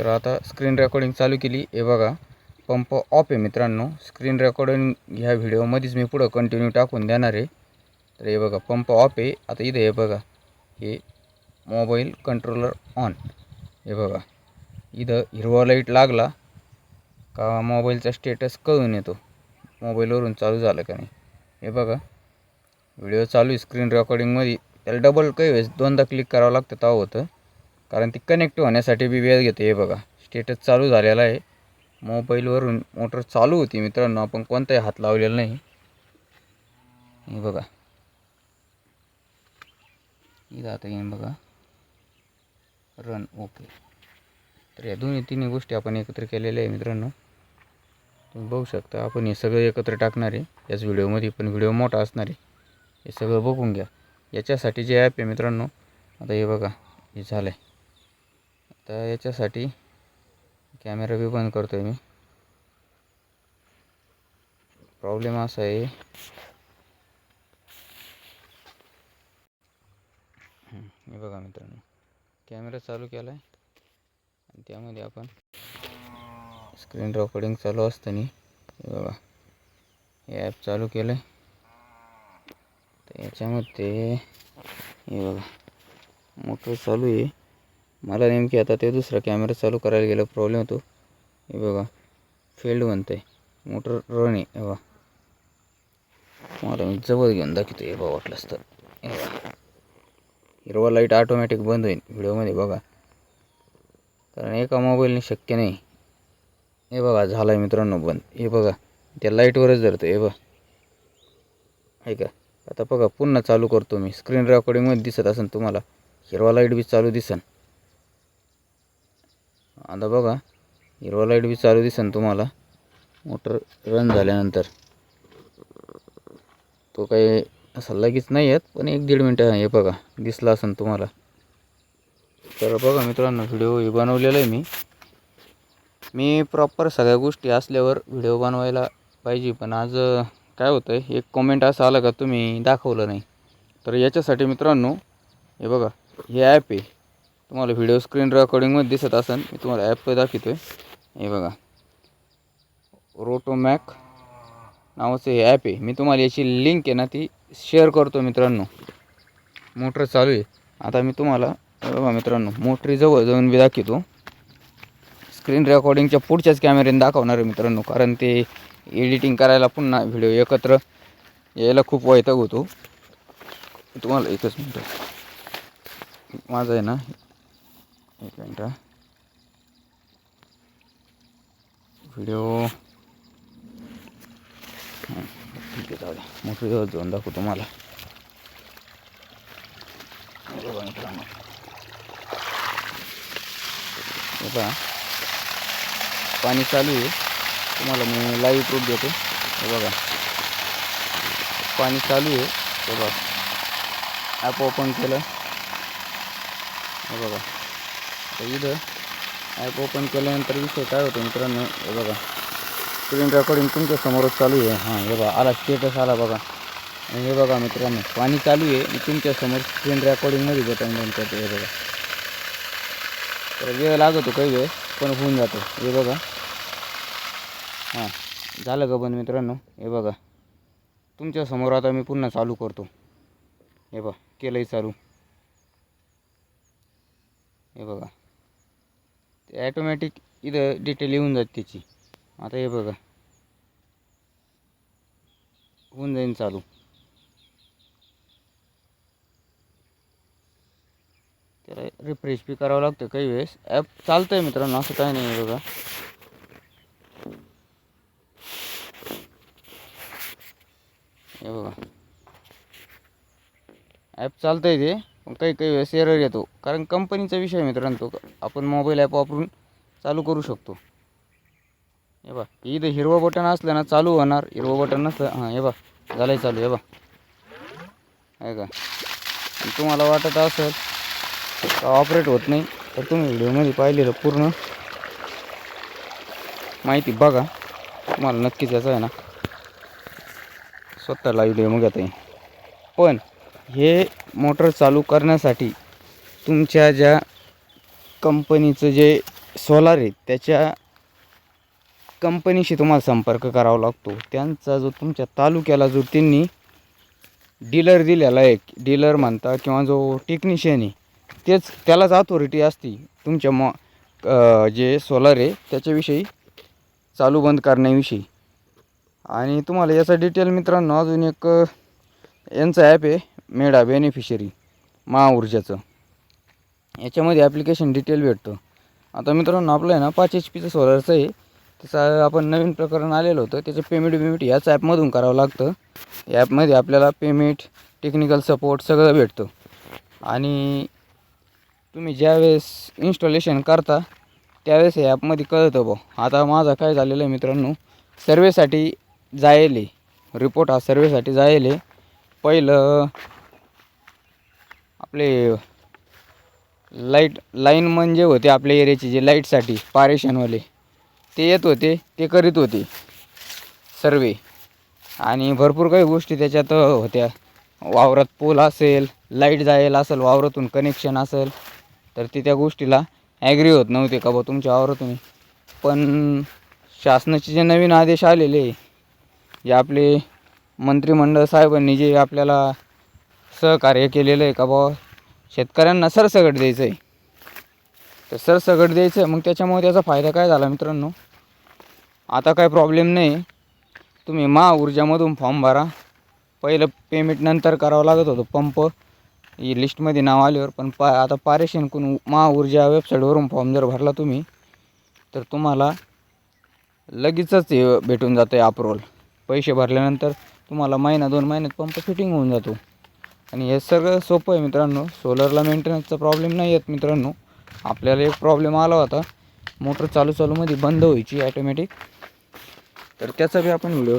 तर आता screen recording चालू केली. हे बघा पंप ऑफ आहे मित्रांनो. स्क्रीन रेकॉर्डिंग ह्या व्हिडिओमध्येच मी पुढं कंटिन्यू टाकून देणार आहे. तर हे बघा पंप ऑफ आहे. आता इथे हे बघा हे मोबाईल कंट्रोलर ऑन हे बघा इथं हिरवा लाइट लागला का मोबाईलचा स्टेटस कळून येतो. मोबाईलवरून चालू झालं का नाही. हे बघा व्हिडिओ चालू आहे. स्क्रीन रेकॉर्डिंगमध्ये त्याला डबल काही वेळेस दोनदा क्लिक करावं लागतं तेव्हा होतं. कारण ती कनेक्ट होण्यासाठी बी वेळ घेते हे बघा स्टेटस चालू झालेला आहे. मोबाईलवरून मोटर चालू होती मित्रांनो आपण कोणताही हात लावलेला नाही. हे बघा. इथं आता येईन बघा. रन ओके तर या दोन्ही तिन्ही गोष्टी आपण एकत्र केलेल्या आहे मित्रांनो. तुम्ही बघू शकता आपण हे सगळं एकत्र टाकणार आहे. याच व्हिडिओमध्ये पण व्हिडिओ मोठा असणार आहे. हे सगळं बघून घ्या. याच्यासाठी जे ॲप आहे मित्रांनो आता हे बघा हे झालं आहे तर याच्यासाठी कॅमेरा बी बंद करतो आहे मी. प्रॉब्लेम असा आहे. हे बघा मित्रांनो कॅमेरा चालू केला आहे आणि त्यामध्ये आपण स्क्रीन रेकॉर्डिंग चालू असताना हे बघा हे ॲप चालू केलं आहे तर याच्यामध्ये हे बघा मोटर चालू आहे. मला नेमकी आता ते दुसरा कॅमेरा चालू करायला गेलं प्रॉब्लेम होतो हे बघा फेल्ड म्हणतं आहे मोटर रन आहे. हे बघा. मला मी जवळ घेऊन दाखवतो. हे बघा वाटलंच तर. हिरवा लाइट ऑटोमॅटिक बंद होईल व्हिडिओमध्ये बघा. कारण एका मोबाईलने शक्य नाही. हे बघा झालं आहे मित्रांनो बंद. हे बघा त्या लाईटवरच धरतो हे बघा. ऐका आता बघा पुन्हा चालू करतो मी. स्क्रीन रेकॉर्डिंगमध्ये दिसत असेल तुम्हाला. हिरवा लाइट बी चालू दिसन. आता बघा हिरवा लाइट बी चालू दिसन तुम्हाला. मोटर रन झाल्यानंतर. तो काही असा लगेच नाही आहेत पण एक दीड मिनटं हे बघा दिसला असेल तुम्हाला. तर बघा मित्रांनो व्हिडिओ हे बनवलेला आहे मी. मी प्रॉपर सगळ्या गोष्टी असल्यावर व्हिडिओ बनवायला पाहिजे पण आज काय होतं आहे एक कमेंट असं आलं का तुम्ही दाखवलं नाही. तर याच्यासाठी मित्रांनो हे बघा हे ॲप आहे. तुम्हाला व्हिडिओ स्क्रीन रेकॉर्डिंगमध्ये दिसत असेल मी तुम्हाला ॲप दाखवतो आहे हे बघा. रोटोमॅक नावाचं हे ॲप आहे. मी तुम्हाला याची लिंक आहे ना ती शेअर करतो मित्रांनो. मोटर चालू आहे. आता मी तुम्हाला बघा मित्रांनो मोटरीजवळ जाऊन मी दाखवतो. स्क्रीन रेकॉर्डिंगच्या पुढच्याच कॅमेऱ्याने दाखवणार आहे मित्रांनो कारण ते एडिटिंग करायला पुन्हा व्हिडिओ एकत्र यायला खूप वैताग होतो. तुम्हाला एकच मिनटं. माझं आहे ना एक मिनटं व्हिडिओ. ठीक आहे जाऊ द्या मोठं जाऊन दाखवू तुम्हाला बघा पाणी चालू आहे. तुम्हाला मी लाईव्ह प्रूफ देतो. हे बघा. पाणी चालू आहे. हे बघा. ॲप ओपन केलं. हे बघा. तर इथं ॲप ओपन केल्यानंतर विषय काय होतो मित्रांनो हे बघा. स्क्रीन रेकॉर्डिंग तुमच्या समोरच चालू आहे. हां हे बघा आला स्टेटस आला बघा. आणि हे बघा मित्रांनो पाणी चालू आहे. तुमच्यासमोर स्क्रीन रेकॉर्डिंगमध्ये बटन बंद करतो हे बघा. तर वेळ लागतो काही वेळ पण होऊन जातो. हे बघा. हां झालं का बंद मित्रांनो हे बघा. तुमच्यासमोर आता मी पुन्हा चालू करतो. हे बघा केलंही चालू. हे बघा. ते ॲटोमॅटिक इथं डिटेल येऊन जाते त्याची. आता हे बघा. होऊन जाईन चालू. त्याला रिफ्रेश बी करावं लागतं काही वेळेस. ॲप चालतं आहे मित्रांनो असं काही नाही आहे बघा. हे बघा. ॲप चालतं आहे ते. पण काही काही वेळेस एरर येतो. कारण कंपनीचा विषय मित्रांनो तो. आपण मोबाईल ॲप वापरून चालू करू शकतो. हे बा इथं हिरवं बटन असलं ना चालू होणार. हिरवं बटन नसलं हां हे बा झालं आहे चालू हे बा आहे का? तुम्हाला वाटत असेल का ऑपरेट होत नाही तर तुम्ही व्हिडिओमध्ये पाहिलेलं पूर्ण माहिती बघा. तुम्हाला नक्कीच याचं आहे ना. स्वतःला व्हिडिओ मग घेता येईल. पण हे मोटर चालू करण्यासाठी तुमच्या ज्या कंपनीचं जे सोलार आहे त्याच्या कंपनीशी तुम्हाला संपर्क करावा लागतो. त्यांचा जो तुमच्या तालुक्याला जो त्यांनी डीलर दिलेला एक डीलर म्हणता किंवा जो टेक्निशियन आहे तेच त्यालाच अथॉरिटी असती. तुमच्या मॉ जे सोलार आहे त्याच्याविषयी चालू बंद करण्याविषयी. आणि तुम्हाला याचा डिटेल मित्रांनो अजून एक यांचं ॲप आहे. मेडा बेनिफिशरी महाऊर्जाचं. याच्यामध्ये ॲप्लिकेशन डिटेल भेटतं. आता मित्रांनो आपलं आहे ना पाच एच पीचं सोलरचं आहे. त्याचं आपण नवीन प्रकरण आलेलं होतं. त्याचं पेमेंट बिमेंट याच ॲपमधून करावं लागतं. या ॲपमध्ये आपल्याला पेमेंट टेक्निकल सपोर्ट सगळं भेटतं. आणि तुम्ही ज्यावेळेस इन्स्टॉलेशन करता त्यावेळेस या ॲपमध्ये कळतं बो आता माझा काय झालेलं आहे मित्रांनो सर्वेसाठी जायले. रिपोर्ट हा सर्वेसाठी जायले. पहिलं आपले लाइट लाईन म्हणजे होते आपल्या एरियाचे जे लाईटसाठी पारेशनवाले ते येत होते ते करीत होते. सर्वे. आणि भरपूर काही गोष्टी त्याच्यात होत्या. वावरात पोल असेल लाइट जायला असेल वावरातून कनेक्शन असेल तर ते त्या गोष्टीला ॲग्री होत नव्हते का बा तुमच्या वावरातून? पण शासनाचे जे नवीन आदेश आलेले जे आपले मंत्रिमंडळ साहेबांनी जे आपल्याला सहकार्य केलेलं आहे का बा शेतकऱ्यांना सरसगट द्यायचं आहे. तर सरसगट द्यायचं आहे मग त्याच्यामुळे त्याचा फायदा काय झाला मित्रांनो? आता काय प्रॉब्लेम नाही. तुम्ही महाऊर्जामधून फॉर्म भरा. पहिलं पेमेंट नंतर करावं लागत होतं पंप ही लिस्टमध्ये नाव आल्यावर पण पा आता पारेशन करून महाऊर्जा वेबसाईटवरून फॉर्म जर भरला तुम्ही तर तुम्हाला लगेचच हे भेटून जातं आहे अप्रूवल पैसे भरल्यानंतर तुम्हाला महिना दोन महिन्यात पंप फिटिंग होऊन जातो. आणि हे सगळं सोपं आहे मित्रांनो. सोलरला मेंटेनन्सचा प्रॉब्लेम नाही येत मित्रांनो. आपल्याला एक प्रॉब्लेम आला होता. मोटर चालू चालूमध्ये बंद व्हायची ॲटोमॅटिक तर त्याचा बी आपण व्हिडिओ